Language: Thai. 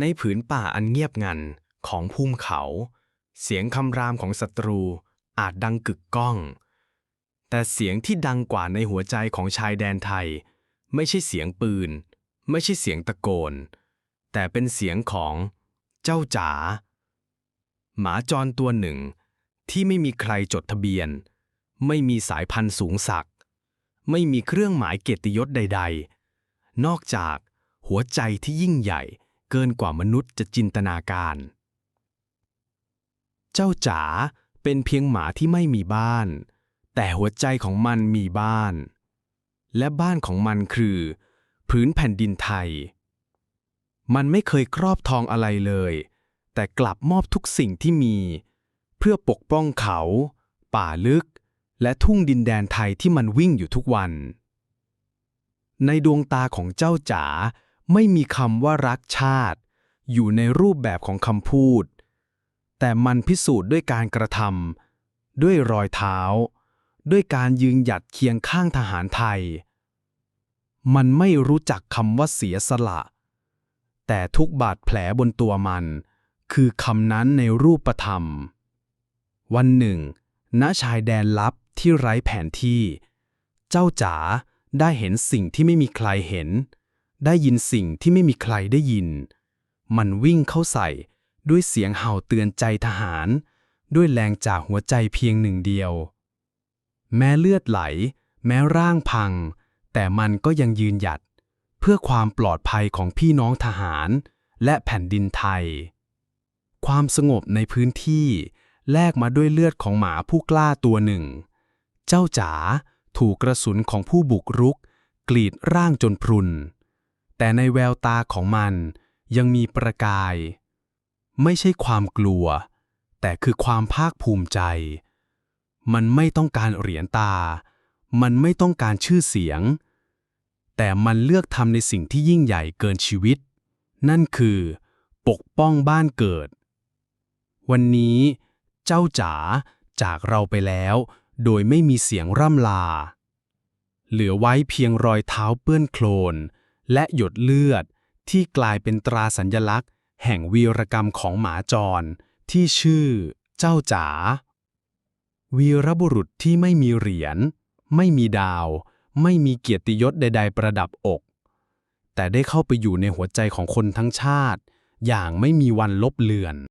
ในผืนป่าอันเงียบงันของภูมิเขา เสียงคำรามของศัตรูอาจดังกึกก้อง แต่เสียงที่ดังกว่าในหัวใจของชายแดนไทย ไม่ใช่เสียงปืน ไม่ใช่เสียงตะโกน แต่เป็นเสียงของเจ้าจ๋าหมาจรตัวหนึ่ง ที่ไม่มีใครจดทะเบียน ไม่มีสายพันธุ์สูงสัก ไม่มีเครื่องหมายเกียรติยศใด ๆ นอกจากหัวใจที่ยิ่งใหญ่ เกินกว่ามนุษย์จะจินตนาการ เจ้าจ๋าเป็นเพียงหมาที่ไม่มีบ้าน แต่หัวใจของมันมีบ้าน และบ้านของมันคือ พื้นแผ่นดินไทย มันไม่เคยครอบทองอะไรเลย แต่กลับมอบทุกสิ่งที่มี เพื่อปกป้องเขา ป่าลึก และทุ่งดินแดนไทยที่มันวิ่งอยู่ทุกวัน ในดวงตาของเจ้าจ๋า ไม่มีคำว่ารักชาติ อยู่ในรูปแบบของคำพูด แต่มันพิสูจน์ด้วยการกระทำด้วยรอยเท้า ด้วยการยืนหยัดเคียงข้างทหารไทย มันไม่รู้จักคำว่าเสียสละ แต่ทุกบาดแผลบนตัวมัน คือคำนั้นในรูปธรรม วันหนึ่ง ณชายแดนลับที่ไร้แผนที่ เจ้าจ๋าได้เห็นสิ่งที่ไม่มีใครเห็น ได้ยินสิ่งที่ไม่มีใครได้ยิน มันวิ่งเข้าใส่ด้วยเสียงเห่าเตือนใจทหาร ด้วยแรงจากหัวใจเพียงหนึ่งเดียว แม้เลือดไหล แม้ร่างพัง แต่มันก็ยังยืนหยัด เพื่อความปลอดภัยของพี่น้องทหาร และแผ่นดินไทย ความสงบในพื้นที่แลกมาด้วยเลือดของหมาผู้กล้าตัวหนึ่ง เจ้าจ๋าถูกกระสุนของผู้บุกรุก กรีดร่างจนพรุน แต่ในแววตาของมันยังมีประกาย ไม่ใช่ความกลัว แต่คือความภาคภูมิใจ มันไม่ต้องการเหรียญตา มันไม่ต้องการชื่อเสียง แต่มันเลือกทำในสิ่งที่ยิ่งใหญ่เกินชีวิต นั่นคือ ปกป้องบ้านเกิด วันนี้เจ้าจ๋าจากเราไปแล้ว โดยไม่มีเสียงร่ำลา เหลือไว้เพียงรอยเท้าเปื้อนโคลน และหยดเลือดที่กลายเป็นตราสัญญลักษณ์ แห่งวีรกรรมของหมาจร ที่ชื่อ เจ้าจ๋า วีรบุรุษที่ไม่มีเหรียญ ไม่มีดาว ไม่มีเกียรติยศใด ๆ ประดับอก แต่ได้เข้าไปอยู่ในหัวใจของคนทั้งชาติ อย่างไม่มีวันลบเลือน